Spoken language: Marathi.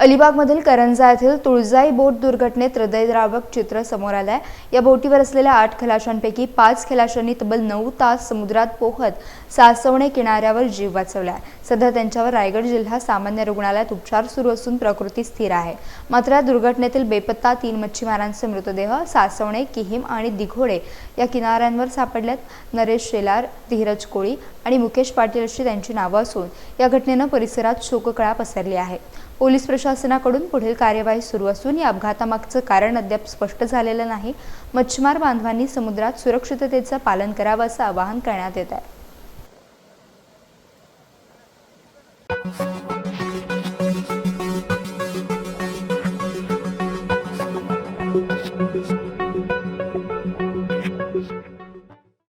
अलिबागमधील करंजा येथील तुळजाई बोट दुर्घटनेत हृदयद्रावक चित्र समोर आलं आहे या बोटीवर असलेल्या आठ खलाशांपैकी पाच खलाशांनी तब्बल नऊ तास समुद्रात पोहत सासवणे किनाऱ्यावर जीव वाचवला आहे सध्या त्यांच्यावर रायगड जिल्हा सामान्य रुग्णालयात उपचार सुरू असून प्रकृती स्थिर आहे. मात्र या दुर्घटनेतील बेपत्ता तीन मच्छीमारांचे मृतदेह सासवणे किहीम आणि दिघोडे या किनाऱ्यांवर सापडल्यात. नरेश शेलार धीरज कोळी आणि मुकेश पाटील अशी त्यांची नावं असून या घटनेनं परिसरात शोककळा पसरली आहे. पोलीस प्रशासनाकडून पुढील कार्यवाही सुरू असून या अपघातामागचं कारण अद्याप स्पष्ट झालेलं नाही. मच्छिमार बांधवांनी समुद्रात सुरक्षिततेचं पालन करावं असं आवाहन करण्यात येत आहे.